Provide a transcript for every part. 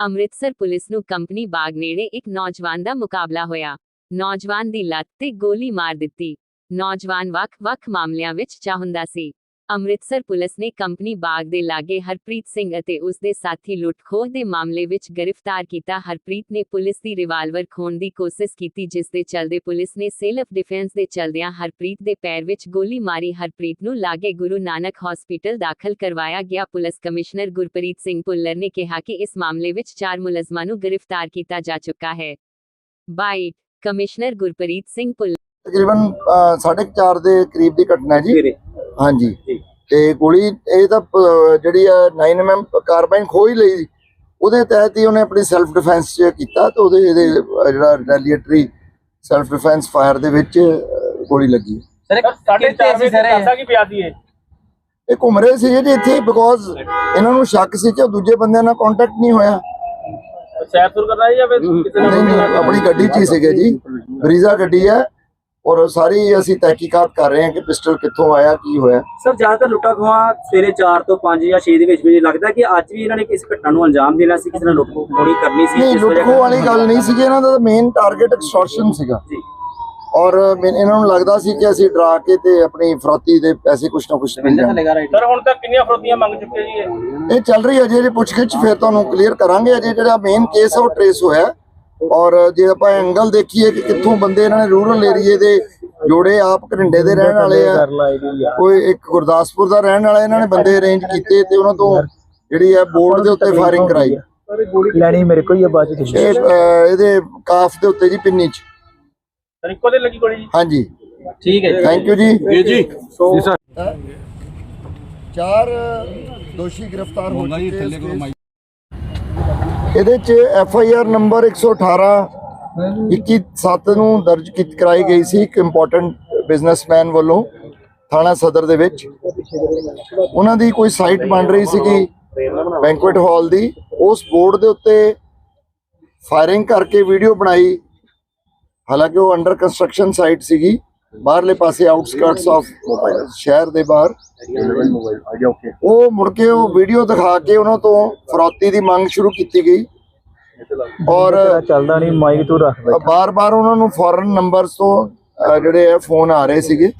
Amritsar police ਨੂੰ company Bagh ਨੇੜੇ ਇੱਕ ਨੌਜਵਾਨ ਦਾ ਮੁਕਾਬਲਾ ਹੋਇਆ। ਨੌਜਵਾਨ ਦੀ ਲੱਤ ਤੇ ਗੋਲੀ ਮਾਰ ਦਿੱਤੀ। ਨੌਜਵਾਨ ਵੱਖ-ਵੱਖ ਮਾਮਲਿਆਂ ਵਿੱਚ ਚਾਹੁੰਦਾ ਸੀ। ਅੰਮ੍ਰਿਤਸਰ ਪੁਲਿਸ ਨੇ ਕੰਪਨੀ ਬਾਗ ਦੇ ਲਾਗੇ ਹਰਪ੍ਰੀਤ ਸਿੰਘ ਅਤੇ ਉਸ ਦੇ ਸਾਥੀ ਲੁੱਟ-ਖੋਹ ਦੇ ਮਾਮਲੇ ਵਿੱਚ ਗ੍ਰਿਫਤਾਰ ਕੀਤਾ। ਹਰਪ੍ਰੀਤ ਨੇ ਪੁਲਿਸ ਦੀ ਰਿਵਾਲਵਰ ਖੋਣ ਦੀ ਕੋਸ਼ਿਸ਼ ਕੀਤੀ, ਜਿਸ ਦੇ ਚਲਦੇ ਪੁਲਿਸ ਨੇ ਸੈਲਫ ਡਿਫੈਂਸ ਦੇ ਚਲਦਿਆਂ ਹਰਪ੍ਰੀਤ ਦੇ ਪੈਰ ਵਿੱਚ ਗੋਲੀ ਮਾਰੀ। ਹਰਪ੍ਰੀਤ ਨੂੰ ਲਾਗੇ ਗੁਰੂ ਨਾਨਕ ਹਸਪੀਟਲ ਦਾਖਲ ਕਰਵਾਇਆ ਗਿਆ। ਪੁਲਿਸ ਕਮਿਸ਼ਨਰ ਗੁਰਪ੍ਰੀਤ ਸਿੰਘ ਭੁੱਲਰ ਨੇ ਕਿਹਾ ਕਿ ਇਸ ਮਾਮਲੇ ਵਿੱਚ ਚਾਰ ਮੁਲਜ਼ਮਾਂ ਨੂੰ ਗ੍ਰਿਫਤਾਰ ਕੀਤਾ ਜਾ ਚੁੱਕਾ ਹੈ। ਬਾਈਟ ਕਮਿਸ਼ਨਰ ਗੁਰਪ੍ਰੀਤ ਸਿੰਘ ਭੁੱਲਰ ਤਕਰੀਬਨ 4:30 ਦੇ ਕਰੀਬ ਦੀ ਘਟਨਾ ਹੈ ਜੀ। ਹਾਂਜੀ। ਤੇ ਗੋਲੀ ਇਹ ਤਾਂ ਜਿਹੜੀ ਆ 9mm ਕਾਰਬਾਈਨ ਖੋਹ ਹੀ ਲਈ। ਉਹਦੇ ਤਹਿਤ ਹੀ ਉਹਨੇ ਆਪਣੀ ਸੈਲਫ ਡਿਫੈਂਸ ਚ ਕੀਤਾ ਤੇ ਉਹਦੇ ਇਹਦੇ ਜਿਹੜਾ ਰਿਟੈਲੀਏਟਰੀ ਸੈਲਫ ਡਿਫੈਂਸ ਫਾਇਰ ਦੇ ਵਿੱਚ ਗੋਲੀ ਲੱਗੀ। ਸਰ ਸਾਢੇ ਚਾਰ ਵਜੇ ਸਰ ਦੱਸਦਾ ਕੀ ਪਿਆ ਸੀ ਇਹ। ਘੁੰਮ ਰਹੇ ਸੀ ਜੀ ਇੱਥੇ ਬਿਕੋਜ਼ ਇਹਨਾਂ ਨੂੰ ਸ਼ੱਕ ਸੀ ਕਿ ਉਹ ਦੂਜੇ ਬੰਦਿਆਂ ਨਾਲ ਕੰਟੈਕਟ ਨਹੀਂ ਹੋਇਆ। ਸੈਰ ਸੁਰ ਕਰਨਾ ਸੀ ਜਾਂ ਫਿਰ ਕਿਸੇ ਆਪਣੀ ਗੱਡੀ 'ਚ ਹੀ ਸੀਗੇ ਜੀ। ਬਰੀਜ਼ਾ ਗੱਡੀ ਹੈ। ਔਰ ਸਾਰੀ ਅਸੀਂ ਤਹਿਕੀਕਾਤ ਕਰ ਰਹੇ ਹਾਂ ਕਿ ਪਿਸਟਲ ਕਿੱਥੋਂ ਆਇਆ ਕੀ ਹੋਇਆ। ਸਰ ਜ਼ਿਆਦਾਤਰ ਲੁੱਟਾ ਖੋਹਾਂ ਸਵੇਰੇ 4 ਤੋਂ 5 ਜਾਂ 6 ਦੇ ਵਿੱਚ ਵਿੱਚ ਲੱਗਦਾ ਕਿ ਅੱਜ ਵੀ ਇਹਨਾਂ ਨੇ ਕਿਸ ਘਟਨਾ ਨੂੰ ਅੰਜਾਮ ਦੇਣਾ ਸੀ ਕਿਸੇ ਨੇ ਲੁੱਟ ਖੋਹਣੀ ਕਰਨੀ ਸੀ ਨਹੀਂ ਵਜ੍ਹਾ ਲੁੱਟਖੋ ਵਾਲੀ ਗੱਲ ਨਹੀਂ ਸੀਗੀ ਇਹਨਾਂ ਦਾ ਮੇਨ ਟਾਰਗੇਟ ਐਕਸਟੋਰਸ਼ਨ ਸੀਗਾ। ਜੀ। ਔਰ ਇਹਨਾਂ ਨੂੰ ਲੱਗਦਾ ਸੀ ਕਿ ਅਸੀਂ ਡਰਾ ਕੇ ਤੇ ਆਪਣੀ ਫਰੋਤੀ ਦੇ ਪੈਸੇ ਕੁਛ ਨਾ ਕੁਛ ਸਰ ਹੁਣ ਤੱਕ ਕਿੰਨੀਆਂ ਫਰੋਤੀਆਂ ਮੰਗ ਚੁੱਕੇ ਜੀ ਇਹ? ਇਹ ਚੱਲ ਰਹੀ ਹੈ ਜੇ ਪੁੱਛਗਿੱਛ ਫਿਰ ਤੁਹਾਨੂੰ ਕਲੀਅਰ ਕਰਾਂਗੇ। ਅਜੇ ਜਿਹੜਾ ਮੇਨ ਕੇਸ ਹੈ ਉਹ ਟ੍ਰੇਸ ਹੋਇਆ। ਔਰ ਜੇ ਆਪਾਂ ਐਂਗਲ ਦੇਖੀਏ ਕਿ ਕਿੱਥੋਂ ਬੰਦੇ ਇਹਨਾਂ ਨੇ ਰੂਰਲ ਏਰੀਏ ਦੇ ਜੋੜੇ ਆਪ ਘਰਿੰਡੇ ਦੇ ਰਹਿਣ ਵਾਲੇ ਆ ਕੋਈ ਇੱਕ ਗੁਰਦਾਸਪੁਰ ਦਾ ਰਹਿਣ ਵਾਲਾ ਇਹਨਾਂ ਨੇ ਬੰਦੇ ਅਰੇਂਜ ਕੀਤੇ ਤੇ ਉਹਨਾਂ ਤੋਂ ਜਿਹੜੀ ਹੈ ਬੋਰਡ ਦੇ ਉੱਤੇ ਫਾਇਰਿੰਗ ਕਰਾਈ। ਲੈਣੀ ਮੇਰੇ ਕੋਲ ਹੀ ਆ ਬਾਅਦ ਚ ਤੁਸੀਂ ਇਹ ਇਹਦੇ ਕਾਫ ਦੇ ਉੱਤੇ ਜੀ ਪਿੰਨੀ ਚ। ਸਰ ਇੱਕੋ ਦੇ ਲੱਗੀ ਗੋਲੀ ਜੀ? ਹਾਂਜੀ। ਠੀਕ ਹੈ ਥੈਂਕ ਯੂ ਜੀ। ਜੀ ਜੀ ਚਾਰ ਦੋਸ਼ੀ ਗ੍ਰਿਫਤਾਰ ਹੋ ਚੁੱਕੇ ਇਹਦੇ ਚ ਐਫ ਆਈ ਆਰ ਨੰਬਰ 118 27 ਨੂੰ ਦਰਜ ਕੀਤੀ ਕਰਾਈ ਗਈ ਸੀ ਇੱਕ ਇੰਪੋਰਟੈਂਟ ਬਿਜ਼ਨਸਮੈਨ ਵੱਲੋਂ ਥਾਣਾ ਸਦਰ ਦੇ ਵਿੱਚ। ਉਹਨਾਂ ਦੀ ਕੋਈ ਸਾਈਟ ਬਣ ਰਹੀ ਸੀਗੀ ਬੈਂਕੁਏਟ ਹਾਲ ਦੀ। ਉਸ ਬੋਰਡ ਦੇ ਉੱਤੇ ਫਾਇਰਿੰਗ ਕਰਕੇ ਵੀਡੀਓ ਬਣਾਈ। ਹਾਲਾਂਕਿ ਉਹ ਅੰਡਰ ਕੰਸਟਰਕਸ਼ਨ ਸਾਈਟ ਸੀਗੀ। ਬਾਹਰਲੇ ਪਾਸੇ ਆਊਟਸਕਰਟਸ ਆਫ ਸ਼ਹਿਰ ਦੇ ਬਾਹਰ। ਉਹ ਮੁੜ ਕੇ ਉਹ ਵੀਡੀਓ ਦਿਖਾ ਕੇ ਉਹਨਾਂ ਤੋਂ ਫਰੌਤੀ ਦੀ ਮੰਗ ਸ਼ੁਰੂ ਕੀਤੀ ਗਈ। ਔਰ ਚੱਲਦਾ ਨਹੀਂ ਮਾਈਕ ਤੂੰ ਰੱਖ ਬੈਠਾ ਬਾਰ-ਬਾਰ ਉਹਨਾਂ ਨੂੰ ਫੋਰਨ ਨੰਬਰਸ ਤੋਂ ਜਿਹੜੇ ਆ ਫੋਨ ਆ ਰਹੇ ਸੀਗੇ।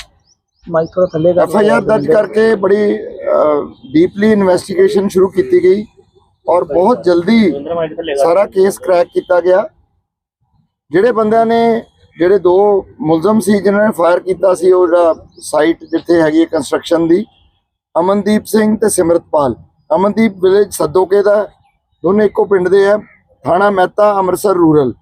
ਮਾਈਕ ਥੋੜਾ ਥੱਲੇ ਐਫ ਆਈ ਆਰ ਦਰਜ ਕਰਕੇ ਬੜੀ ਡੀਪਲੀ ਇਨਵੈਸਟੀਗੇਸ਼ਨ ਸ਼ੁਰੂ ਕੀਤੀ ਗਈ। ਔਰ ਬਹੁਤ ਜਲਦੀ ਸਾਰਾ ਕੇਸ ਕ੍ਰੈਕ ਕੀਤਾ ਗਿਆ। ਜਿਹੜੇ ਬੰਦਿਆਂ ਨੇ ਜਿਹੜੇ ਦੋ ਮੁਲਜ਼ਮ ਸੀ ਜਿਨ੍ਹਾਂ ਨੇ ਫਾਇਰ ਕੀਤਾ ਸੀ, ਉਹ ਜਿਹੜਾ ਸਾਈਟ ਜਿੱਥੇ ਹੈਗੀ ਹੈ ਕੰਸਟਰਕਸ਼ਨ ਦੀ, ਅਮਨਦੀਪ ਸਿੰਘ ਤੇ ਸਿਮਰਤਪਾਲ। ਅਮਨਦੀਪ ਵਿਲੇਜ ਸੱਦੋਕੇ ਦਾ ਦੋਨੇ ਇੱਕੋ ਪਿੰਡ ਦੇ ਆ ਥਾਣਾ ਮਹਿਤਾ, ਅੰਮ੍ਰਿਤਸਰ ਰੂਰਲ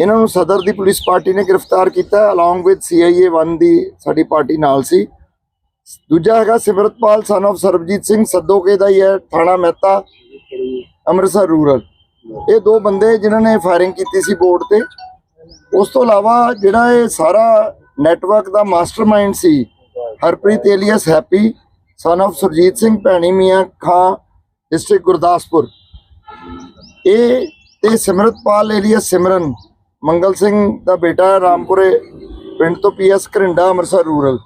ਇਹਨਾਂ ਨੂੰ ਸਦਰ ਦੀ ਪੁਲਿਸ ਪਾਰਟੀ ਨੇ ਗ੍ਰਿਫਤਾਰ ਕੀਤਾ ਅਲੋਂਗ ਵਿਦ ਸੀਆਈਏ 1 ਦੀ ਸਾਡੀ ਪਾਰਟੀ ਨਾਲ ਸੀ। ਦੂਜਾ ਹੈਗਾ ਸਿਮਰਤਪਾਲ ਸਨ of ਸਰਬਜੀਤ ਸਿੰਘ ਸੱਦੋਕੇ ਦਾ ਹੀ ਹੈ, ਥਾਣਾ ਮਹਿਤਾ, ਅੰਮ੍ਰਿਤਸਰ ਰੂਰਲ ਇਹ ਦੋ ਬੰਦੇ ਜਿਨ੍ਹਾਂ ਨੇ ਫਾਇਰਿੰਗ ਕੀਤੀ ਸੀ ਬੋਰਡ ਤੇ। ਉਸ ਤੋਂ ਇਲਾਵਾ ਜਿਹੜਾ ਇਹ ਸਾਰਾ ਨੈਟਵਰਕ ਦਾ mastermind C, Harpreet alias Happy son of Surjit Singh, Bhaini Mian Khan district Gurdaspur. ਇਹ ਤੇ ਸਿਮਰਤਪਾਲ ਏਲੀਅਸ ਸਿਮਰਨ, ਮੰਗਲ ਸਿੰਘ ਦਾ ਬੇਟਾ ਰਾਮਪੁਰੇ, ਪਿੰਡ ਤੋਂ ਪੀਐਸ ਘਰਿੰਡਾ, ਅੰਮ੍ਰਿਤਸਰ ਰੂਰਲ।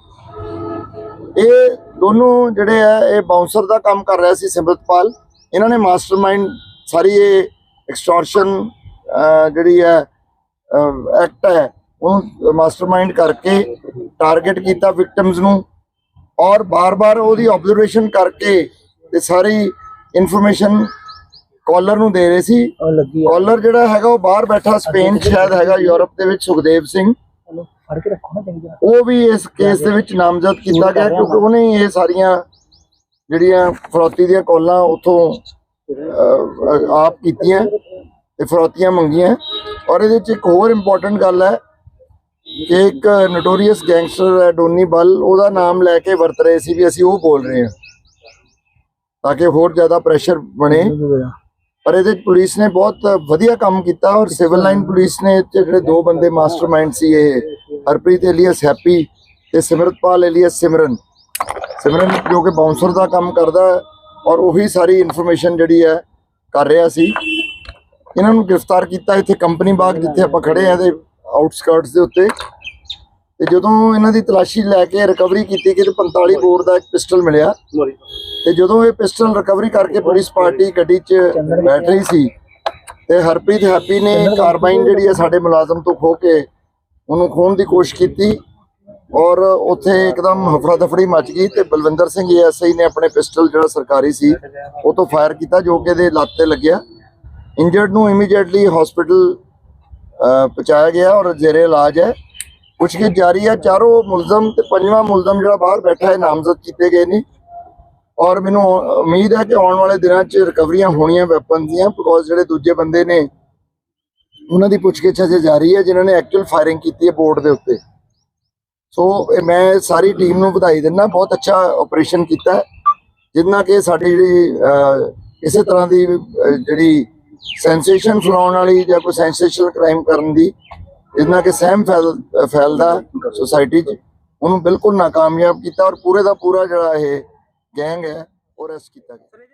ਇਹ ਦੋਨੋਂ ਜਿਹੜੇ ਆ ਇਹ ਬਾਉਂਸਰ ਦਾ ਕੰਮ ਕਰ ਰਿਹਾ ਸੀ ਸਿਮਰਤਪਾਲ। ਇਹਨਾਂ ਨੇ ਮਾਸਟਰਮਾਈਂਡ ਸਾਰੀ ਇਹ ਐਕਸਟੋਰਸ਼ਨ ਜਿਹੜੀ ਹੈ ਐਕਟ ਹੈ। ਉਹਨੂੰ ਮਾਸਟਰਮਾਈਂਡ ਕਰਕੇ ਟਾਰਗੇਟ ਕੀਤਾ ਵਿਕਟਮਸ ਨੂੰ ਔਰ ਬਾਰ-ਬਾਰ ਉਹਦੀ ਆਬਜ਼ਰਵੇਸ਼ਨ ਕਰਕੇ ਤੇ ਸਾਰੀ ਇਨਫੋਰਮੇਸ਼ਨ ਕਾਲਰ ਨੂੰ ਦੇ ਰਹੇ ਸੀ। ਕਾਲਰ ਜਿਹੜਾ ਹੈਗਾ ਉਹ ਬਾਹਰ ਬੈਠਾ ਸਪੇਨ ਸ਼ਾਇਦ ਹੈਗਾ ਯੂਰਪ ਦੇ ਵਿੱਚ ਸੁਖਦੇਵ ਸਿੰਘ। ਉਹ ਵੀ ਇਸ ਕੇਸ ਦੇ ਵਿੱਚ ਨਾਮਜ਼ਦ ਕੀਤਾ ਗਿਆ ਕਿਉਂਕਿ ਉਹਨੇ ਇਹ ਸਾਰੀਆਂ ਜਿਹੜੀਆਂ ਫਰੌਤੀ ਦੀਆਂ ਕਾਲਾਂ ਉਥੋਂ ਆਪ ਕੀਤੀਆਂ। ਤੇ ਫਰੋਤੀਆਂ ਮੰਗੀਆਂ ਔਰ ਇਹਦੇ ਵਿੱਚ ਇੱਕ ਹੋਰ ਇੰਪੋਰਟੈਂਟ ਗੱਲ ਹੈ ਕਿ ਇੱਕ ਨੋਟੋਰੀਅਸ ਗੈਂਗਸਟਰ ਹੈ, ਡੋਨੀ ਬਲ। ਉਹਦਾ ਨਾਮ ਲੈ ਕੇ ਵਰਤ ਰਹੇ ਸੀ ਵੀ ਅਸੀਂ ਉਹ ਬੋਲ ਰਹੇ ਹਾਂ। ਤਾਂ ਕਿ ਹੋਰ ਜ਼ਿਆਦਾ ਪ੍ਰੈਸ਼ਰ ਬਣੇ। ਪਰ ਇਹਦੇ 'ਚ ਪੁਲਿਸ ਨੇ ਬਹੁਤ ਵਧੀਆ ਕੰਮ ਕੀਤਾ ਔਰ ਸਿਵਲ ਲਾਈਨ ਪੁਲਿਸ ਨੇ ਜਿਹੜੇ ਦੋ ਬੰਦੇ ਮਾਸਟਰਮਾਈਂਡ ਸੀ ਇਹ, ਹਰਪ੍ਰੀਤ ਏਲੀਅਸ ਹੈਪੀ ਤੇ ਸਿਮਰਤਪਾਲ ਏਲੀਅਸ ਸਿਮਰਨ। ਸਿਮਰਨ ਜੋ ਕਿ ਬਾਉਂਸਰ ਦਾ ਕੰਮ ਕਰਦਾ ਹੈ ਔਰ ਉਹੀ ਸਾਰੀ ਇਨਫੋਰਮੇਸ਼ਨ ਜਿਹੜੀ ਹੈ ਕਰ ਰਿਹਾ ਸੀ। ਇਹਨਾਂ ਨੂੰ ਗ੍ਰਿਫਤਾਰ ਕੀਤਾ ਇੱਥੇ ਕੰਪਨੀ ਬਾਗ ਜਿੱਥੇ ਆਪਾਂ ਖੜੇ ਆ ਇਹਦੇ ਆਊਟਸਕਰਟਸ ਦੇ ਉੱਤੇ। ਤੇ ਜਦੋਂ ਇਹਨਾਂ ਦੀ ਤਲਾਸ਼ੀ ਲੈ ਕੇ ਰਿਕਵਰੀ ਕੀਤੀ ਕਿ 45 ਬੋਰ ਦਾ ਇੱਕ ਪਿਸਟਲ ਮਿਲਿਆ। ਤੇ ਜਦੋਂ ਇਹ ਪਿਸਟਲ ਰਿਕਵਰੀ ਕਰਕੇ ਪੁਲਿਸ ਪਾਰਟੀ ਗੱਡੀ 'ਚ ਬੈਠ ਰਹੀ ਸੀ ਤੇ ਹਰਪ੍ਰੀਤ ਹੈਪੀ ਨੇ ਕਾਰਬਾਈਨ ਜਿਹੜੀ ਹੈ ਸਾਡੇ ਮੁਲਾਜ਼ਮ ਤੋਂ ਖੋ ਕੇ ਉਹਨੂੰ ਖੋਣ ਦੀ ਕੋਸ਼ਿਸ਼ ਕੀਤੀ ਔਰ ਉੱਥੇ ਇੱਕਦਮ ਹਫੜਾ ਦਫੜੀ ਮਚ ਗਈ ਤੇ ਬਲਵਿੰਦਰ ਸਿੰਘ ਐਸਆਈ ਨੇ ਆਪਣੇ ਪਿਸਟਲ ਜਿਹੜਾ ਸਰਕਾਰੀ ਸੀ ਉਹ ਤੋਂ ਫਾਇਰ ਕੀਤਾ ਜੋ ਕਿ ਇਹਦੇ ਲੱਤ ਤੇ ਲੱਗਿਆ। ਇੰਜਰਡ ਨੂੰ ਇਮੀਡੀਏਟਲੀ ਹਸਪੀਟਲ ਪਹੁੰਚਾਇਆ ਗਿਆ ਔਰ ਜ਼ੇਰੇ ਇਲਾਜ ਹੈ। ਪੁੱਛਗਿੱਛ ਜਾਰੀ ਹੈ। ਚਾਰੋਂ ਮੁਲਜ਼ਮ ਤੇ ਪੰਜਵਾਂ ਮੁਲਜ਼ਮ ਜਿਹੜਾ ਬਾਹਰ ਬੈਠਾ ਹੈ, ਨਾਮਜ਼ਦ ਕੀਤੇ ਗਏ ਨੇ। ਔਰ ਮੈਨੂੰ ਉਮੀਦ ਹੈ ਕਿ ਆਉਣ ਵਾਲੇ ਦਿਨਾਂ 'ਚ ਰਿਕਵਰੀਆਂ ਹੋਣੀਆਂ ਵੈਪਨ ਦੀਆਂ ਬਿਕੋਜ਼ ਜਿਹੜੇ ਦੂਜੇ ਬੰਦੇ ਨੇ, ਉਹਨਾਂ ਦੀ ਪੁੱਛਗਿੱਛ ਅਜੇ ਜਾਰੀ ਹੈ, ਜਿਨ੍ਹਾਂ ਨੇ ਐਕਚੁਅਲ ਫਾਇਰਿੰਗ ਕੀਤੀ ਹੈ ਬੋਰਡ ਦੇ ਉੱਤੇ। ਸੋ ਇਹ ਮੈਂ ਸਾਰੀ ਟੀਮ ਨੂੰ ਵਧਾਈ ਦਿੰਦਾ, ਬਹੁਤ ਅੱਛਾ ਆਪਰੇਸ਼ਨ ਕੀਤਾ ਜਿੰਨਾ ਕਿ ਸਾਡੀ ਜਿਹੜੀ ਇਸੇ ਤਰ੍ਹਾਂ ਦੀ ਜਿਹੜੀ ਸੈਂਸੇਸ਼ਨ ਫਲਾਉਣ ਵਾਲੀ ਜਾਂ ਕੋਈ ਸੈਂਸੇਸ਼ਨਲ ਕ੍ਰਾਈਮ ਕਰਨ ਦੀ, ਜਿੰਨਾ ਕਿ ਸਹਿਮ ਫੈਲ, ਫੈਲਦਾ ਸੋਸਾਇਟੀ 'ਚ, ਉਹਨੂੰ ਬਿਲਕੁਲ ਨਾਕਾਮਯਾਬ ਕੀਤਾ ਔਰ ਪੂਰੇ ਦਾ ਪੂਰਾ ਜਿਹੜਾ ਇਹ ਗੈਂਗ ਹੈ, ਉਹ ਅਰੈਸਟ ਕੀਤਾ ਗਿਆ।